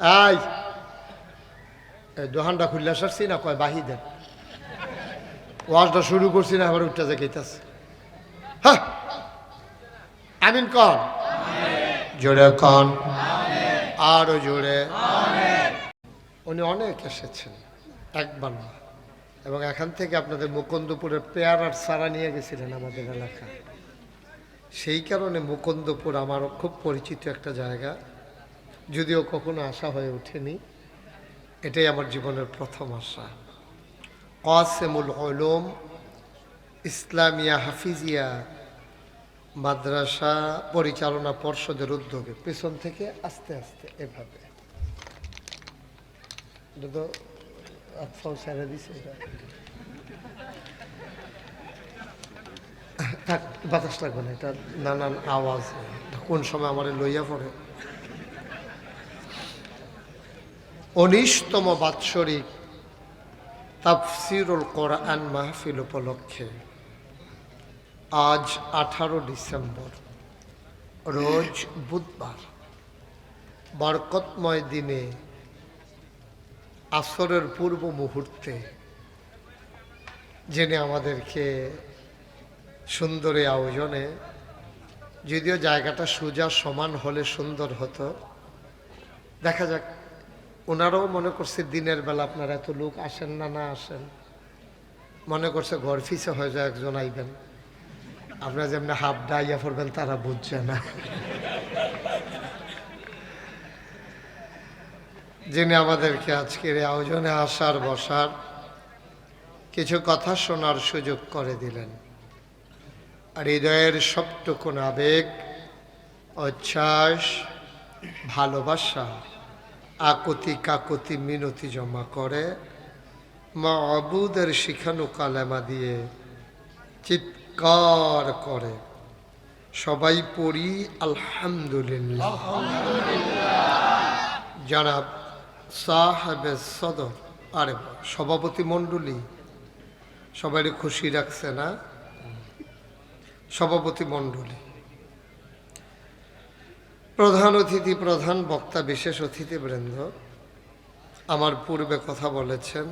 I. এই দোকানটা খুললে সারছি না, কয় বাহি দেন। ওয়াজটা শুরু করছি না, আবার উঠতে যাইতেছে হ্যাঁ আমিন কন। জোরে কন। আরও জোরে। উনি অনেক এসেছেন, একবার না। এবং এখান থেকে আপনাদের মুকুন্দপুরের পেয়ারার সারা নিয়ে গেছিলেন আমাদের এলাকা। সেই কারণে মুকুন্দপুর আমারও খুব পরিচিত একটা জায়গা। যদিও কখনো আশা হয়ে ওঠেনি, এটাই আমার জীবনের প্রথম আশা। কাসেমুল ওলম ইসলামিয়া হাফিজিয়া মাদ্রাসা পরিচালনা পর্ষদের উদ্যোগে, পেছন থেকে আস্তে আস্তে এভাবে। এটা তো বাতাস লাগবে না, এটা নানান আওয়াজ। কোন সময় আমার লইয়া পড়ে? উনিশতম বাৎসরিক তাফসিরুল কোরআন মাহফিল উপলক্ষে আজ আঠারো ডিসেম্বর, রোজ বুধবার, বরকতময় দিনে আসরের পূর্ব মুহূর্তে জেনে আমাদেরকে সুন্দর এই আয়োজনে, যদিও জায়গাটা সোজা সমান হলে সুন্দর হতো, দেখা যাক ওনারাও মনে করছে দিনের বেলা আপনারা এত লোক আসেন না না আসেন। মনে করছে ঘর ফিসে হয়ে যায়, একজন আইবেন। আপনারা যেমনি হাফ ডাইয়া পড়বেন তারা বুঝছে না। যিনি আমাদেরকে আজকের আয়োজনে আসার, বসার কিছু কথা শোনার সুযোগ করে দিলেন। আর হৃদয়ের সবটুকুন আবেগ, উচ্ছ্বাস, ভালোবাসা। আকুতি কাকুতি মিনতি জমা করে মা অবুদের শিখানো কালেমা দিয়ে চিৎকার করে। সবাই পড়ি আলহামদুলিল্লাহ। জনাব সাহেবে সদর, আরে সভাপতি মণ্ডলী সবাই খুশি রাখছে না? সভাপতি মণ্ডলী। প্রধান অতিথি, প্রধান বক্তা, বিশেষ অতিথিবৃন্দ, আমার পূর্বে কথা বলেছেন,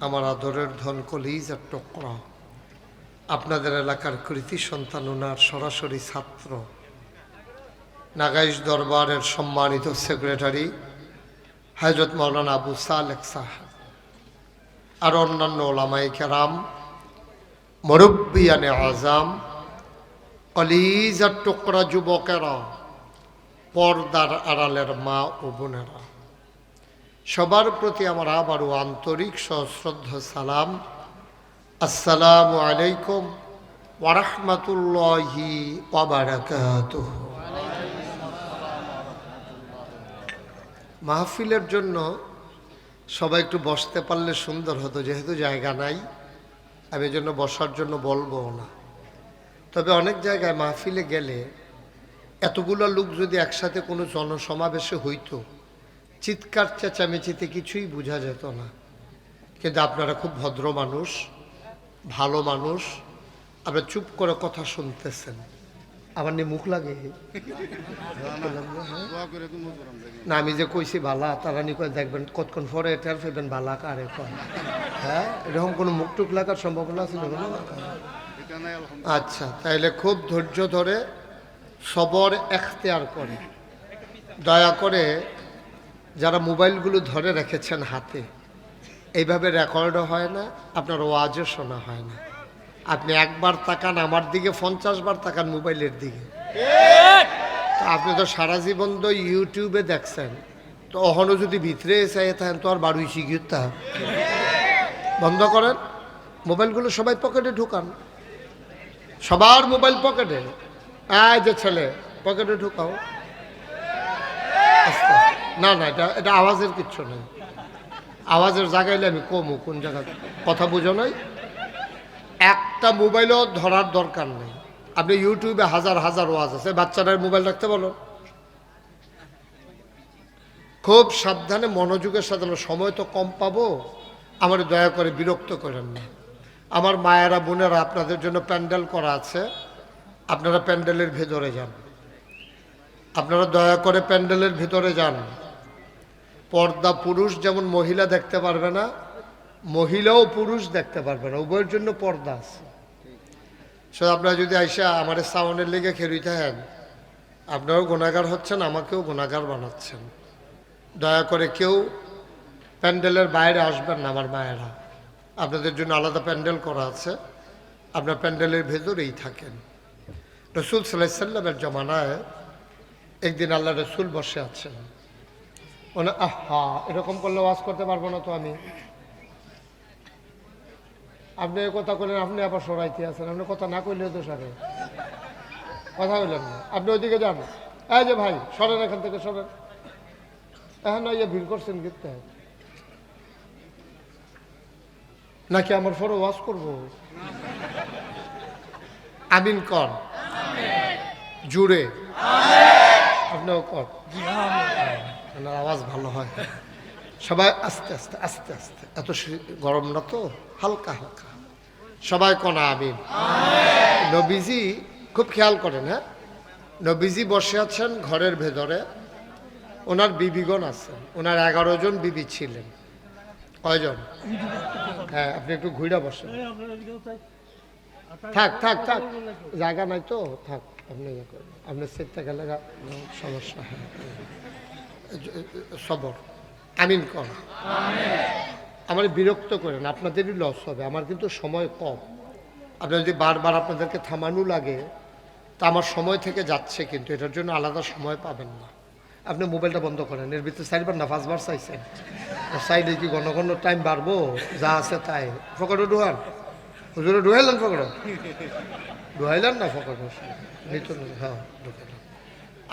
আমার আদরের ধন কলিজ আর টকরা। আপনাদের এলাকার কৃতি সন্তান ওনার সরাসরি ছাত্র। নাগাইশ দরবারের সম্মানিত সেক্রেটারি, হজরত মৌলানা আবু সালেক সাহেব। আর অন্যান্য ওলামাই কেরাম, মুরব্বিয়ানে আজাম কলিজার টুকরা যুবকেরা। পর্দার আড়ালের মা ও বোনেরা। সবার প্রতি আমার আবারও আন্তরিক সশ্রদ্ধ সালাম। আসসালামু আলাইকুম ওরহমতুল্লাহি মাহফিলের জন্য সবাই একটু বসতে পারলে সুন্দর হতো, যেহেতু জায়গা নাই। আমি জন্য বসার জন্য বলব না। তবে অনেক জায়গায় মাহফিলে গেলে এতগুলো লোক যদি একসাথে কোনো জনসমাবেশে হইতো চিৎকার চেঁচামেচিতে কিছুই বোঝা যেত না কিন্তু আপনারা খুব ভদ্র মানুষ ভালো মানুষ আপনারা চুপ করে কথা শুনতেছেন আমার নিয়ে মুখ লাগে না আমি যে কইছি বালা তারা নি কয় দেখবেন কতক্ষণ পরে এটার ফেলবেন বালা কারে হ্যাঁ এরকম কোনো মুখ টুক লাগার সম্ভাবনা আছে আচ্ছা তাইলে খুব ধৈর্য ধরে সবর এখতেয়ার করে। দয়া করে যারা মোবাইলগুলো ধরে রেখেছেন হাতে, এইভাবে রেকর্ডও হয় না, আপনার ওয়াজও শোনা হয় না। আপনি একবার তাকান আমার দিকে, পঞ্চাশ বার তাকান মোবাইলের দিকে। তো আপনি তো সারা জীবন তো ইউটিউবে দেখছেন। তো অহনও যদি ভিতরে এসে থাকেন, তো আর বাড়ুই শিখিয়ে বন্ধ করেন। মোবাইলগুলো সবাই পকেটে ঢুকান। সবার মোবাইল পকেটে। এই যে ছেলে, পকেটে ঢুকাও। না না, এটা এটা আওয়াজের কিচ্ছু নেই। আওয়াজের জায়গাইলে আমি কমু, কোন জায়গায় কথা বুঝো নাই? একটা মোবাইলও ধরার দরকার নেই। আপনি ইউটিউবে হাজার হাজার ওয়াজ আছে, বাচ্চাটার মোবাইল রাখতে বলো। খুব সাবধানে মনোযোগের সাথে সময় তো কম পাবো। আমার দয়া করে বিরক্ত করেন না। আমার মায়েরা, বোনেরা আপনাদের জন্য প্যান্ডেল করা আছে। আপনারা প্যান্ডেলের ভেতরে যান। আপনারা দয়া করে প্যান্ডেলের ভেতরে যান। পর্দা পুরুষ যেমন মহিলা দেখতে পারবে না, মহিলাও পুরুষ দেখতে পারবে না। উভয়ের জন্য পর্দা আছে। সো আপনারা যদি আইসা আমার সাউন্ডের লেগে খেরুইতে হেন, আপনারাও গুণাগার হচ্ছেন, আমাকেও গুণাগার বানাচ্ছেন। দয়া করে কেউ প্যান্ডেলের বাইরে আসবেন না আমার মায়েরা। আপনাদের জন্য আলাদা প্যান্ডেল করা আছে। আপনার প্যান্ডেলের ভেতরেই থাকেন। রসুল সাল্লাহ সাল্লামের জমানায় একদিন আল্লাহ রসুল বসে আছেন। ওনা আহা, এরকম করলে ওয়াজ করতে পারব না তো আমি। আপনি কথা করলেন আপনি আবার সরাইতে আছেন। আপনি কথা না করলেও তো সারে কথা বললেন না। আপনি ওইদিকে যান। এই যে ভাই, সরেন এখান থেকে, সরেন। এখন ইয়ে ভিড় করছেন গিতে নাকি আমার ফরে ওয়াজ করব? আমিন কর জুড়ে। আপনিও কর। আওয়াজ ভালো হয়। সবাই আস্তে আস্তে আস্তে আস্তে। এত গরম না তো? হালকা হালকা। সবাই কনা, আমিন। নবীজি খুব খেয়াল করেন হ্যাঁ? নবীজি বসে আছেন ঘরের ভেতরে। ওনার বিবিগণ আছেন। ওনার এগারো জন বিবি ছিলেন। কয়জন? হ্যাঁ আপনি একটু ঘুরে বসেন। থাক থাক থাক। জায়গা নাই তো থাক আপনি ইয়ে আপনার সেটটা গেলে গা- সমস্যা হয় সবর। আমিন কর। আমার বিরক্ত করেন আপনাদেরই লস হবে আমার কিন্তু সময় কম। আপনার যদি বারবার আপনাদেরকে থামানো লাগে তা আমার সময় থেকে যাচ্ছে কিন্তু এটার জন্য আলাদা সময় পাবেন না। আপনি মোবাইলটা বন্ধ করেন এর ভিতরে চাইবার না পাঁচবার চাইছেন। চাইলে কি ঘন ঘন টাইম বাড়বো যা আছে তাই। ফকরো ডুহান হুজুরে ডুহাইলেন ফকরো। ডুহাইলেন না ফকরো নিত হ্যাঁ ঢুকাইলাম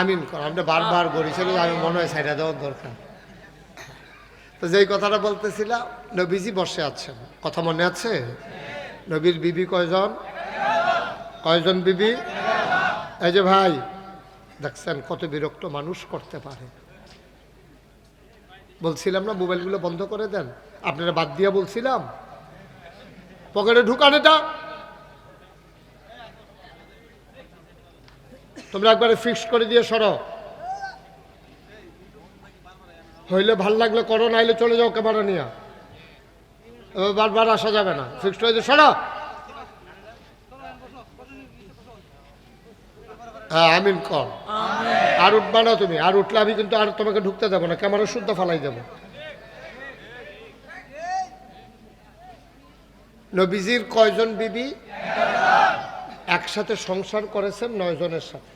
আমিন কর আপনি বারবার বলেছিলেন আমি মনে হয় সাইডা দেওয়ার দরকার। তো যেই কথাটা বলতেছিলাম, নবীজি বসে আছেন। কথা মনে আছে? নবীর বিবি কয়জন? কয়জন বিবি? এই যে ভাই, দেখছেন কত বিরক্ত মানুষ করতে পারে। বলছিলাম না, মোবাইলগুলো বন্ধ করে দেন। আপনারা বাদ দিয়ে বলছিলাম পকেটে ঢুকান এটা তোমরা একবারে ফিক্স করে দিয়ে সরো। হইলে ভালো লাগলে করো নাইলে চলে যাও ক্যামেরা নিয়ে। বারবার আসা যাবে না। ফিক্সড হয়ে সরো। হ্যাঁ আমিন কর আর উঠবা না তুমি। আর উঠলে আমি কিন্তু আর তোমাকে ঢুকতে দেবো না ক্যামেরা শুদ্ধ ফালাই দেবো। নবীজির কয়জন বিবি? একসাথে সংসার করেছেন নয় জনের সাথে।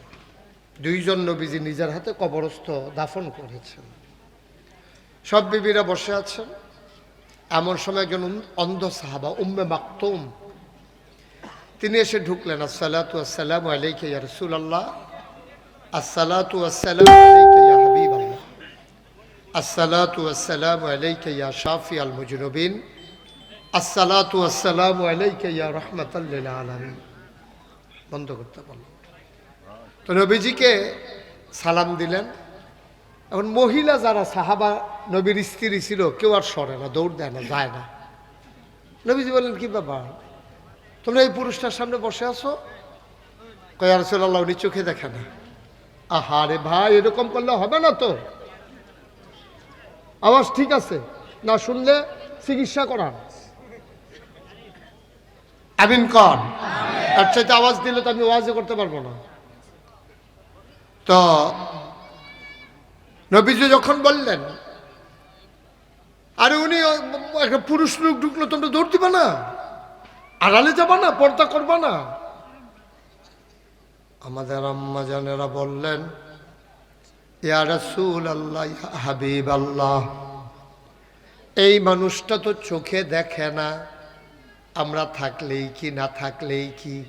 দুইজন নবীজি নিজের হাতে কবরস্থ দাফন করেছেন। সব বিবিরা বসে আছেন। এমন সময় একজন অন্ধ সাহাবা, উম্মে মাকতুম, তিনি এসে ঢুকলেন। আসসালাতু আসসালামু আলাইকা ইয়া রাসূলুল্লাহ। আসসালাতু আসসালামু আলাইকা ইয়া হাবিবাল্লাহ। আসসালাতু আসসালামু আলাইকা ইয়া শাফি আল মুজনুবিন। আসসালাতু আসসালামু আলাইকা ইয়া রাহমাতাল লিল আলামিন। বন্ধ করতে বলল তো নবীজিকে সালাম দিলেন। এখন মহিলা যারা সাহাবা, নবীর স্ত্রী ছিল, কেউ আর সরে না, দৌড় দেয় না, যায় না। নবীজি বললেন, কি ব্যাপার? তোমরা এই পুরুষটার সামনে বসে আছো? কয়ার রসুল্লাহ উনি চোখে দেখে না। আহারে ভাই, এরকম করলে হবে না তো। আওয়াজ ঠিক আছে? না শুনলে চিকিৎসা করান। আমিন কর তার চাইতে আওয়াজ দিলে তো আমি ওয়াজে করতে পারব না। তো নবীজি যখন বললেন, আরে উনি একটা পুরুষ লোক ঢুকলো, তোমরা দৌড় দিবা না? আড়ালে যাবা না? পর্দা করবা না? আমাদের আম্মা জানেরা বললেন, ইয়া রাসূল আল্লাহ হাবিব আল্লাহ এই মানুষটা তো চোখে দেখে না আমরা থাকলেই কি না থাকলেই কি?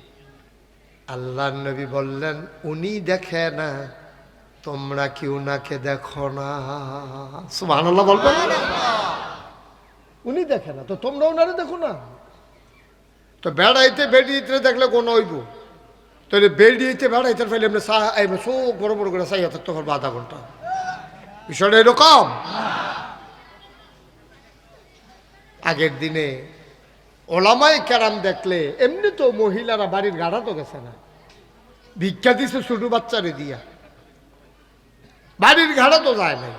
আল্লাহ নবী বললেন উনি দেখে না তোমরা কি উনাকে দেখো না। সুবহানাল্লাহ বলবেন? উনি দেখে না তো তোমরা ওনারে দেখো না? তো বেড়াইতে বেড়িয়ে দেখলে কোন হইব? তাহলে বেড়িয়েতে বেড়াইতে ফেলে এমনি সা এমনি চোখ বড় বড় করে চাইয়া থাকতে পারব আধা ঘণ্টা। বিষয়টা এরকম। আগের দিনে ওলামাই ক্যারাম দেখলে এমনি তো মহিলারা বাড়ির গাড়া তো গেছে না। ভিক্ষা দিছে ছোট বাচ্চারে দিয়া। বাড়ির ঘাড়া তো যায় নাই।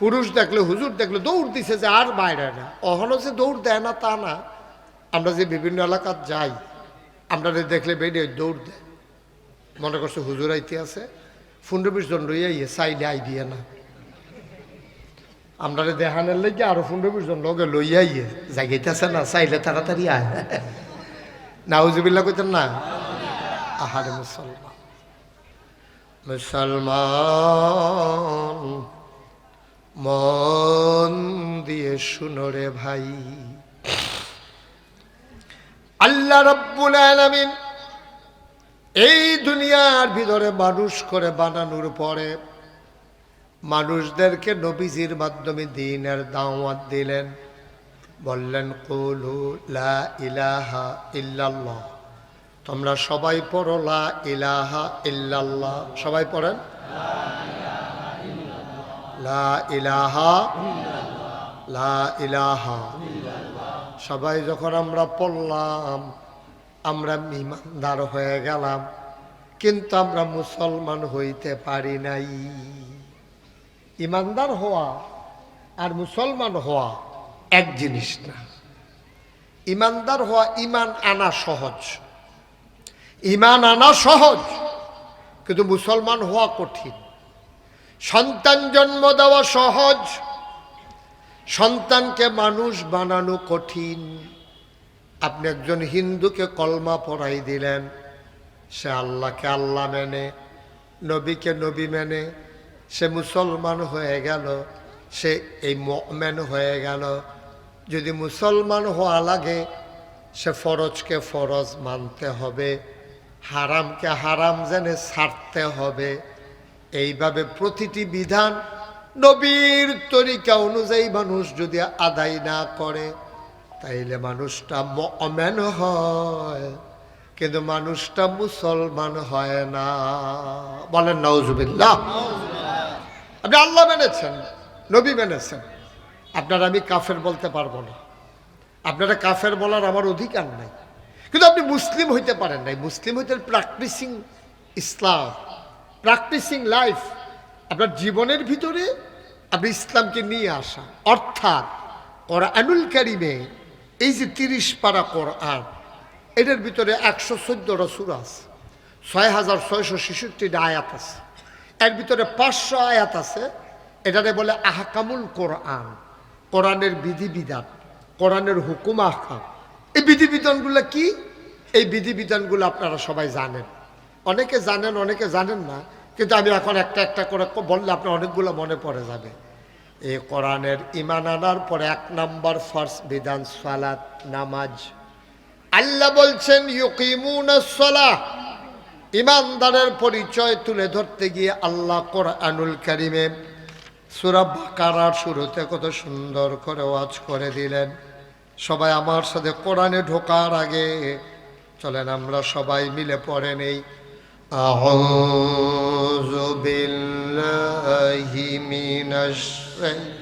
পুরুষ দেখলে, হুজুর দেখলে দৌড় দিছে যে আর বাইরে না। অহনো যে দৌড় দেয় না তা না। আমরা যে বিভিন্ন এলাকার যাই, আমরা দেখলে বেরিয়ে দৌড় দেয়। মনে করছে হুজুর আইতে আছে। পনেরো বিশ জন লইয়া ইয়ে চাইলে আই দিয়ে না। আমরা দেখানের লেগে আরও পনেরো বিশ জন লগে লইয়া ইয়ে জাগাইতেছে না, চাইলে তাড়াতাড়ি আয়। নাউজুবিল্লা কইতেন না, আহারে মুসলমান। মুসলমান, মন দিয়ে শুনো রে ভাই। আল্লাহ রব্বুল আলামিন এই দুনিয়ার ভিতরে মানুষ করে বানানোর পরে মানুষদেরকে নবীজির মাধ্যমে দিনের দাওয়াত দিলেন। বললেন, কুলু লা ইলাহা ইল্লাল্লাহ। তোমরা সবাই পড়ো, লা ইলাহা ইল্লাল্লাহ। সবাই পড়েন? লা ইলাহা লা ইলাহা সবাই যখন আমরা পড়লাম, আমরা ইমানদার হয়ে গেলাম, কিন্তু আমরা মুসলমান হইতে পারি নাই। ইমানদার হওয়া আর মুসলমান হওয়া এক জিনিস না। ইমানদার হওয়া ইমান আনা সহজ। ইমান আনা সহজ, কিন্তু মুসলমান হওয়া কঠিন। সন্তান জন্ম দেওয়া সহজ, সন্তানকে মানুষ বানানো কঠিন। আপনি একজন হিন্দুকে কলমা পড়াই দিলেন, সে আল্লাহকে আল্লাহ মেনে, নবীকে নবী মেনে সে মুসলমান হয়ে গেল, সে এই মেন হয়ে গেল। যদি মুসলমান হওয়া লাগে, সে ফরজকে ফরজ মানতে হবে, হারামকে হারাম জেনে ছাড়তে হবে। এইভাবে প্রতিটি বিধান নবীর তরিকা অনুযায়ী মানুষ যদি আদায় না করে, তাইলে মানুষটা মমেন হয়, কিন্তু মানুষটা মুসলমান হয় না। বলেন নওজুবিল্লাহ আপনি আল্লাহ মেনেছেন, নবী মেনেছেন। আপনার আমি কাফের বলতে পারব না। আপনারা কাফের বলার আমার অধিকার নাই। কিন্তু আপনি মুসলিম হইতে পারেন নাই। মুসলিম হইতে প্র্যাকটিসিং ইসলাম প্র্যাকটিসিং লাইফ আপনার জীবনের ভিতরে আপনি ইসলামকে নিয়ে আসা। অর্থাৎ কোরআনুল কারিমে এই যে তিরিশ পারা কোরআন, এটার ভিতরে একশো চোদ্দোটা সুর আছে। ছয় হাজার ছয়শো ছেষট্টিটা আয়াত আছে। এর ভিতরে পাঁচশো আয়াত আছে। এটারে বলে আহকামুল কোরআন। কোরআনের বিধিবিধান, কোরআনের হুকুম আহকাম। এই বিধিবিধানগুলো কি? এই বিধিবিধানগুলো আপনারা সবাই জানেন। অনেকে জানেন অনেকে জানেন না, কিন্তু আমি এখন একটা একটা করে বললে আপনার অনেকগুলো মনে পড়ে যাবে। এই কোরআনের ইমান আনার পরে এক নম্বর ফার্স্ট বিধান সালাত, নামাজ। আল্লাহ বলছেন ইউকিমুনাসসালাহ ইমানদারের পরিচয় তুলে ধরতে গিয়ে আল্লাহ কোরআনুল কারিমে সূরা বাকারার শুরুতে কত সুন্দর করে ওয়াজ করে দিলেন সবাই আমার সাথে কোরআনে ঢোকার আগে চলেন আমরা সবাই মিলে পড়ে নেই أعوذ بالله من الشيطان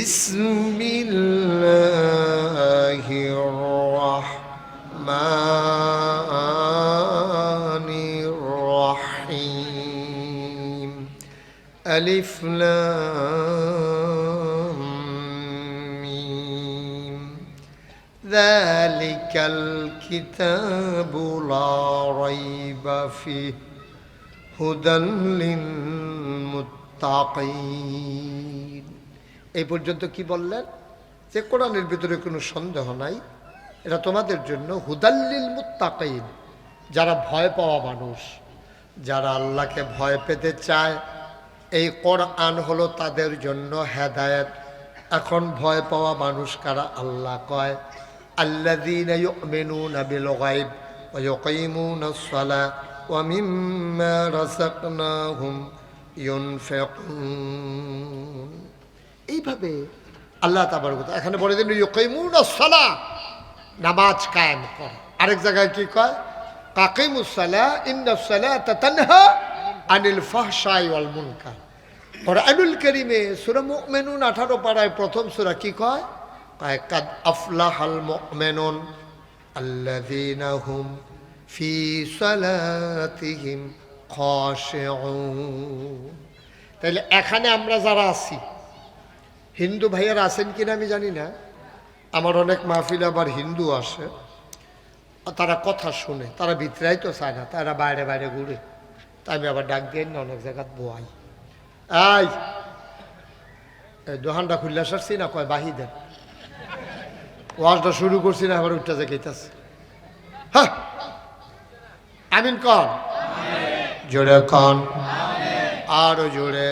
بسم الله الرحمن الرحيم. ألف لام ذلك الكتاب لا ريب فيه. هدى للمتقين. এই পর্যন্ত কি বললেন? যে কোরআনের ভিতরে কোনো সন্দেহ নাই, এটা তোমাদের জন্য হুদাল্লিল মুত্তাকাইন যারা ভয় পাওয়া মানুষ, যারা আল্লাহকে ভয় পেতে চায়। এই কোরআন হলো তাদের জন্য হেদায়েত। এখন ভয় পাওয়া মানুষ কারা আল্লাহ কয়? আল্লাদিনা ইউমিনুনা এইভাবে আল্লাহ তাবার কথা এখানে বলে দিন সালা নামাজ কায়েম কর। আরেক জায়গায় কি কয়? কাকিমুসালা ইন্দাসালা তানহা আনিল ফাহশাই ওয়াল মুনকার কোরআনুল করিমে সূরা মুমিনুন 18 পারায় প্রথম সূরা কি কয়? কয়, কাদ আফলাহাল মুমিনুন আল্লাযীনা হুম ফি সালাতিহিম খাশিউন তাইলে এখানে আমরা যারা আছি হিন্দু ভাইয়ারা আছেন কিনা আমি জানি না। আমার অনেক মাহফিল আবার হিন্দু আসে। আর তারা কথা শুনে তারা ভিতরাই তো চায় না তারা বাইরে বাইরে ঘুরে। তাই আমি আবার ডাক দিয়ে না অনেক জায়গাত বোয়াই। আই! এই দোকানটা খুললে সারছি না? কয় বাহি দেন। ওয়াজটা শুরু করছি না আবার উঠতে যাইতেছে। হ্যাঁ আমিন কন? জোরে কন? আরও জোরে?